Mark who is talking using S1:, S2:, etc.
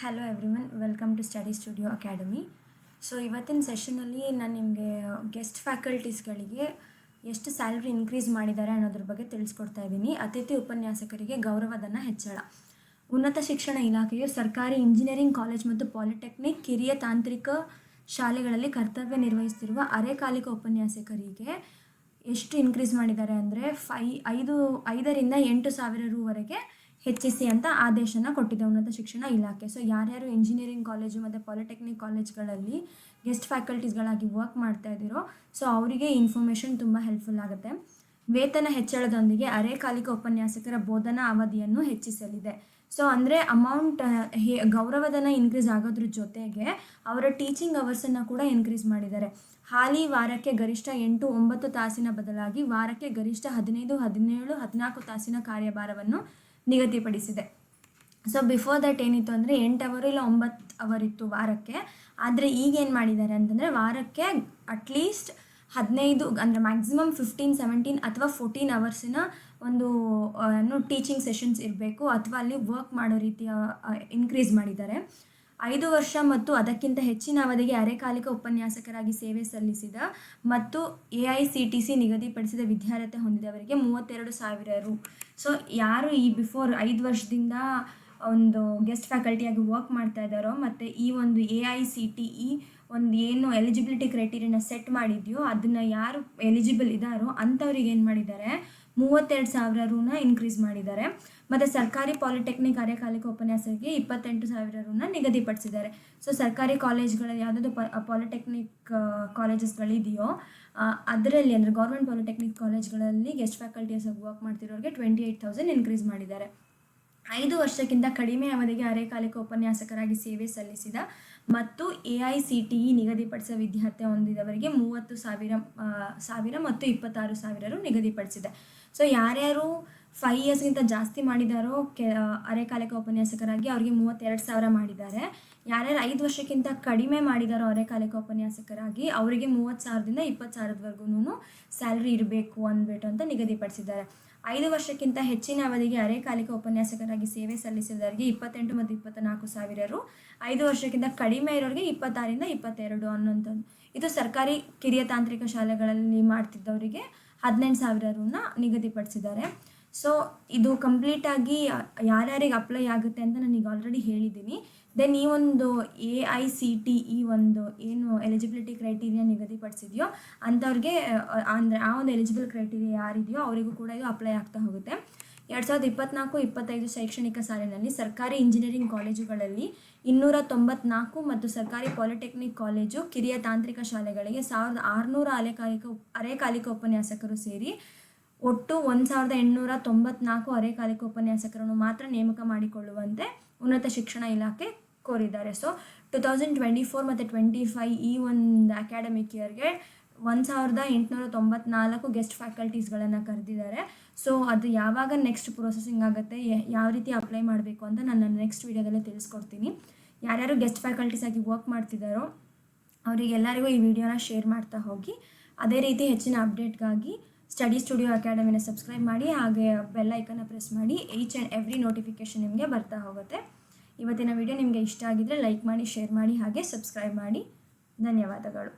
S1: Hello everyone welcome to study studio academy so ಇವತ್ತಿನ ಸೆಷನಲ್ಲಿ ನಾನು ನಿಮಗೆ ಗೆಸ್ಟ್ ಫ್ಯಾಕಲ್ಟೀಸ್ಗಳಿಗೆ ಎಷ್ಟು ಸ್ಯಾಲ್ರಿ ಇನ್ಕ್ರೀಸ್ ಮಾಡಿದ್ದಾರೆ ಅನ್ನೋದ್ರ ಬಗ್ಗೆ ತಿಳಿಸ್ಕೊಡ್ತಾ ಇದ್ದೀನಿ. ಅತಿಥಿ ಉಪನ್ಯಾಸಕರಿಗೆ ಗೌರವಧನ ಹೆಚ್ಚಳ. ಉನ್ನತ ಶಿಕ್ಷಣ ಇಲಾಖೆಯು ಸರ್ಕಾರಿ ಇಂಜಿನಿಯರಿಂಗ್ ಕಾಲೇಜ್ ಮತ್ತು ಪಾಲಿಟೆಕ್ನಿಕ್ ಕಿರಿಯ ತಾಂತ್ರಿಕ ಶಾಲೆಗಳಲ್ಲಿ ಕರ್ತವ್ಯ ನಿರ್ವಹಿಸುತ್ತಿರುವ ಅರೆಕಾಲಿಕ ಉಪನ್ಯಾಸಕರಿಗೆ ಎಷ್ಟು ಇನ್ಕ್ರೀಸ್ ಮಾಡಿದ್ದಾರೆ ಅಂದರೆ ಫೈ ಐದು, ಐದರಿಂದ ಎಂಟು ಸಾವಿರ ರೂವರೆಗೆ ಹೆಚ್ಚಿಸಿ ಅಂತ ಆದೇಶನ ಕೊಟ್ಟಿದೆ ಉನ್ನತ ಶಿಕ್ಷಣ ಇಲಾಖೆ. ಸೊ ಯಾರ್ಯಾರು ಇಂಜಿನಿಯರಿಂಗ್ ಕಾಲೇಜು ಮತ್ತು ಪಾಲಿಟೆಕ್ನಿಕ್ ಕಾಲೇಜ್ಗಳಲ್ಲಿ ಗೆಸ್ಟ್ ಫ್ಯಾಕಲ್ಟೀಸ್ಗಳಾಗಿ ವರ್ಕ್ ಮಾಡ್ತಾ ಇದ್ದೀರೋ ಸೊ ಅವರಿಗೆ ಇನ್ಫಾರ್ಮೇಷನ್ ತುಂಬ ಹೆಲ್ಪ್ಫುಲ್ ಆಗುತ್ತೆ. ವೇತನ ಹೆಚ್ಚಳದೊಂದಿಗೆ ಅರೆಕಾಲಿಕ ಉಪನ್ಯಾಸಕರ ಬೋಧನಾ ಅವಧಿಯನ್ನು ಹೆಚ್ಚಿಸಲಿದೆ. ಸೊ ಅಂದರೆ ಅಮೌಂಟ್ ಹೇ, ಗೌರವಧನ ಇನ್ಕ್ರೀಸ್ ಆಗೋದ್ರ ಜೊತೆಗೆ ಅವರ ಟೀಚಿಂಗ್ ಅವರ್ಸನ್ನು ಕೂಡ ಇನ್ಕ್ರೀಸ್ ಮಾಡಿದ್ದಾರೆ. ಹಾಲಿ ವಾರಕ್ಕೆ ಗರಿಷ್ಠ ಎಂಟು ಒಂಬತ್ತು ತಾಸಿನ ಬದಲಾಗಿ ವಾರಕ್ಕೆ ಗರಿಷ್ಠ ಹದಿನೈದು, ಹದಿನೇಳು, ಹದಿನಾಲ್ಕು ತಾಸಿನ ಕಾರ್ಯಭಾರವನ್ನು ನಿಗದಿಪಡಿಸಿದೆ. ಸೊ ಬಿಫೋರ್ ದಟ್ ಏನಿತ್ತು ಅಂದರೆ ಎಂಟು ಅವರು ಇಲ್ಲ ಒಂಬತ್ತು ಅವರ್ ಇತ್ತು ವಾರಕ್ಕೆ. ಆದರೆ ಈಗೇನು ಮಾಡಿದ್ದಾರೆ ಅಂತಂದರೆ ವಾರಕ್ಕೆ ಅಟ್ಲೀಸ್ಟ್ ಹದಿನೈದು, ಅಂದರೆ ಮ್ಯಾಕ್ಸಿಮಮ್ ಫಿಫ್ಟೀನ್ ಸೆವೆಂಟೀನ್ ಅಥವಾ ಫೋರ್ಟೀನ್ ಅವರ್ಸಿನ ಒಂದು ಏನು ಟೀಚಿಂಗ್ ಸೆಷನ್ಸ್ ಇರಬೇಕು. ಅಥವಾ ಅಲ್ಲಿ ವರ್ಕ್ ಮಾಡೋ ರೀತಿಯ ಇನ್ಕ್ರೀಸ್ ಮಾಡಿದ್ದಾರೆ. ಐದು ವರ್ಷ ಮತ್ತು ಅದಕ್ಕಿಂತ ಹೆಚ್ಚಿನ ಅವಧಿಗೆ ಅರೆಕಾಲಿಕ ಉಪನ್ಯಾಸಕರಾಗಿ ಸೇವೆ ಸಲ್ಲಿಸಿದ ಮತ್ತು A I C T C ನಿಗದಿಪಡಿಸಿದ ವಿದ್ಯಾರ್ಹತೆ ಹೊಂದಿದವರಿಗೆ ಮೂವತ್ತೆರಡು ಸಾವಿರ ರು. ಸೊ ಯಾರು ಈ ಬಿಫೋರ್ ಐದು ವರ್ಷದಿಂದ ಒಂದು ಗೆಸ್ಟ್ ಫ್ಯಾಕಲ್ಟಿಯಾಗಿ ವರ್ಕ್ ಮಾಡ್ತಾ ಇದ್ದಾರೋ ಮತ್ತು ಈ ಒಂದು A I C T E ಒಂದು ಏನು ಎಲಿಜಿಬಿಲಿಟಿ ಕ್ರೈಟೀರಿಯನ ಸೆಟ್ ಮಾಡಿದೆಯೋ, ಅದನ್ನು ಯಾರು ಎಲಿಜಿಬಲ್ ಇದ್ದಾರೋ ಅಂಥವ್ರಿಗೆ ಏನು ಮಾಡಿದ್ದಾರೆ? ಮೂವತ್ತೆರಡು ಸಾವಿರ ರೂನ ಇನ್ಕ್ರೀಸ್ ಮಾಡಿದ್ದಾರೆ. ಮತ್ತು ಸರ್ಕಾರಿ ಪಾಲಿಟೆಕ್ನಿಕ್ ಕಾರ್ಯಕಾಲಿಕ ಉಪನ್ಯಾಸಕ್ಕೆ ಇಪ್ಪತ್ತೆಂಟು ಸಾವಿರ ರೂನ ನಿಗದಿಪಡಿಸಿದ್ದಾರೆ ಸೊ ಸರ್ಕಾರಿ ಕಾಲೇಜ್ಗಳ ಯಾವುದಾದ್ರು ಪಾಲಿಟೆಕ್ನಿಕ್ ಕಾಲೇಜಸ್ಗಳಿದೆಯೋ ಅದರಲ್ಲಿ ಅಂದರೆ ಗೌರ್ಮೆಂಟ್ ಪಾಲಿಟೆಕ್ನಿಕ್ ಕಾಲೇಜ್ಗಳಲ್ಲಿ ಗೆಸ್ಟ್ ಫ್ಯಾಕಲ್ಟೀಸ್ ವರ್ಕ್ ಮಾಡ್ತಿರೋರಿಗೆ ಟ್ವೆಂಟಿ ಏಯ್ಟ್ ತೌಸಂಡ್ ಇನ್ಕ್ರೀಸ್ ಮಾಡಿದ್ದಾರೆ. ಐದು ವರ್ಷಕ್ಕಿಂತ ಕಡಿಮೆ ಅವಧಿಗೆ ಅರೆಕಾಲಿಕ ಉಪನ್ಯಾಸಕರಾಗಿ ಸೇವೆ ಸಲ್ಲಿಸಿದ ಮತ್ತು A I C T E ನಿಗದಿಪಡಿಸಿದ ವಿದ್ಯಾರ್ಥಿ ಹೊಂದಿದವರಿಗೆ ಮೂವತ್ತು ಸಾವಿರ ಸಾವಿರ ಮತ್ತು ಇಪ್ಪತ್ತಾರು ಸಾವಿರ ನಿಗದಿಪಡಿಸಿದೆ ಸೊ ಯಾರ್ಯಾರು ಫೈವ್ ಇಯರ್ಸ್ಗಿಂತ ಜಾಸ್ತಿ ಮಾಡಿದಾರೋ ಕೆ ಅರೆಕಾಲಿಕ ಉಪನ್ಯಾಸಕರಾಗಿ ಅವರಿಗೆ ಮೂವತ್ತೆರಡು ಸಾವಿರ ಮಾಡಿದ್ದಾರೆ. ಯಾರ್ಯಾರು ಐದು ವರ್ಷಕ್ಕಿಂತ ಕಡಿಮೆ ಮಾಡಿದಾರೋ ಅರೆಕಾಲಿಕ ಉಪನ್ಯಾಸಕರಾಗಿ ಅವರಿಗೆ ಮೂವತ್ತು ಸಾವಿರದಿಂದ ಇಪ್ಪತ್ತು ಸಾವಿರದವರೆಗೂ ಸ್ಯಾಲ್ರಿ ಇರಬೇಕು ಅಂದ್ಬಿಟ್ಟು ಅಂತ ನಿಗದಿಪಡಿಸಿದ್ದಾರೆ. ಐದು ವರ್ಷಕ್ಕಿಂತ ಹೆಚ್ಚಿನ ಅವಧಿಗೆ ಅರೆಕಾಲಿಕ ಉಪನ್ಯಾಸಕರಾಗಿ ಸೇವೆ ಸಲ್ಲಿಸಿದವರಿಗೆ ಇಪ್ಪತ್ತೆಂಟು ಮತ್ತು ಇಪ್ಪತ್ತ್ನಾಲ್ಕು ಸಾವಿರರು, ಐದು ವರ್ಷಕ್ಕಿಂತ ಕಡಿಮೆ ಇರೋರಿಗೆ ಇಪ್ಪತ್ತಾರಿಂದ ಇಪ್ಪತ್ತೆರಡು ಅನ್ನೋಂಥದ್ದು. ಇದು ಸರ್ಕಾರಿ ಕಿರಿಯ ತಾಂತ್ರಿಕ ಶಾಲೆಗಳಲ್ಲಿ ಮಾಡ್ತಿದ್ದವರಿಗೆ ಹದಿನೆಂಟು ಸಾವಿರ ರೂನ ನಿಗದಿಪಡಿಸಿದ್ದಾರೆ. ಸೊ ಇದು ಕಂಪ್ಲೀಟಾಗಿ ಯಾರ್ಯಾರಿಗೆ ಅಪ್ಲೈ ಆಗುತ್ತೆ ಅಂತ ನನಗೆ ಆಲ್ರೆಡಿ ಹೇಳಿದ್ದೀನಿ. ದೆನ್ ಈ ಒಂದು ಎ ಐ ಸಿ ಟಿ ಈ ಒಂದು ಏನು ಎಲಿಜಿಬಿಲಿಟಿ ಕ್ರೈಟೀರಿಯಾ ನಿಗದಿಪಡಿಸಿದೆಯೋ, ಅಂಥವ್ರಿಗೆ ಅಂದರೆ ಆ ಒಂದು ಎಲಿಜಿಬಲ್ ಕ್ರೈಟೀರಿಯಾ ಯಾರಿದೆಯೋ, ಅವರಿಗೂ ಕೂಡ ಇದು ಅಪ್ಲೈ ಆಗ್ತಾ ಹೋಗುತ್ತೆ. ಎರಡು ಸಾವಿರದ ಇಪ್ಪತ್ನಾಲ್ಕು ಇಪ್ಪತ್ತೈದು ಶೈಕ್ಷಣಿಕ ಸಾಲಿನಲ್ಲಿ ಸರ್ಕಾರಿ ಇಂಜಿನಿಯರಿಂಗ್ ಕಾಲೇಜುಗಳಲ್ಲಿ ಇನ್ನೂರ ತೊಂಬತ್ನಾಲ್ಕು ಮತ್ತು ಸರ್ಕಾರಿ ಪಾಲಿಟೆಕ್ನಿಕ್ ಕಾಲೇಜು, ಕಿರಿಯ ತಾಂತ್ರಿಕ ಶಾಲೆಗಳಿಗೆ ಸಾವಿರದ ಆರುನೂರ ಅಲೆಕಾಲಿಕ ಅರೆಕಾಲಿಕ ಉಪನ್ಯಾಸಕರು ಸೇರಿ ಒಟ್ಟು ಒಂದು ಸಾವಿರದ ಎಂಟುನೂರ ತೊಂಬತ್ನಾಲ್ಕು ಅರೆಕಾಲಿಕ ಉಪನ್ಯಾಸಕರನ್ನು ಮಾತ್ರ ನೇಮಕ ಮಾಡಿಕೊಳ್ಳುವಂತೆ ಉನ್ನತ ಶಿಕ್ಷಣ ಇಲಾಖೆ ಕೋರಿದ್ದಾರೆ. So two thousand twenty four ಮತ್ತು ಟ್ವೆಂಟಿ ಫೈವ್ ಈ ಒಂದು ಅಕಾಡೆಮಿಕ್ ಇಯರ್ಗೆ ಒಂದು ಸಾವಿರದ ಎಂಟುನೂರ ತೊಂಬತ್ನಾಲ್ಕು ಗೆಸ್ಟ್ ಫ್ಯಾಕಲ್ಟೀಸ್ಗಳನ್ನು ಕರೆದಿದ್ದಾರೆ. ಸೊ ಅದು ಯಾವಾಗ ನೆಕ್ಸ್ಟ್ ಪ್ರೊಸೆಸಿಂಗ್ ಆಗುತ್ತೆ ಯಾವ ರೀತಿ ಅಪ್ಲೈ ಮಾಡಬೇಕು ಅಂತ ನಾನು ನೆಕ್ಸ್ಟ್ ವೀಡಿಯೋದಲ್ಲೇ ತಿಳಿಸ್ಕೊಡ್ತೀನಿ. ಯಾರ್ಯಾರು ಗೆಸ್ಟ್ ಫ್ಯಾಕಲ್ಟೀಸ್ ಆಗಿ ವರ್ಕ್ ಮಾಡ್ತಿದ್ದಾರೋ ಅವರಿಗೆಲ್ಲರಿಗೂ ಈ ವಿಡಿಯೋನ ಶೇರ್ ಮಾಡ್ತಾ ಹೋಗಿ. ಅದೇ ರೀತಿ ಹೆಚ್ಚಿನ ಅಪ್ಡೇಟ್ಗಾಗಿ ಸ್ಟಡಿ ಸ್ಟುಡಿಯೋ ಅಕಾಡೆಮಿನ ಸಬ್ಸ್ಕ್ರೈಬ್ ಮಾಡಿ, ಹಾಗೆ ಬೆಲ್ ಐಕನ್ನ ಪ್ರೆಸ್ ಮಾಡಿ ಈಚ್ ಆ್ಯಂಡ್ ಎವ್ರಿ ನೋಟಿಫಿಕೇಷನ್ ನಿಮಗೆ ಬರ್ತಾ ಹೋಗುತ್ತೆ. ಇವತ್ತಿನ ವಿಡಿಯೋ ನಿಮಗೆ ಇಷ್ಟ ಆಗಿದ್ದರೆ ಲೈಕ್ ಮಾಡಿ ಶೇರ್ ಮಾಡಿ, ಹಾಗೆ ಸಬ್ಸ್ಕ್ರೈಬ್ ಮಾಡಿ. ಧನ್ಯವಾದಗಳು.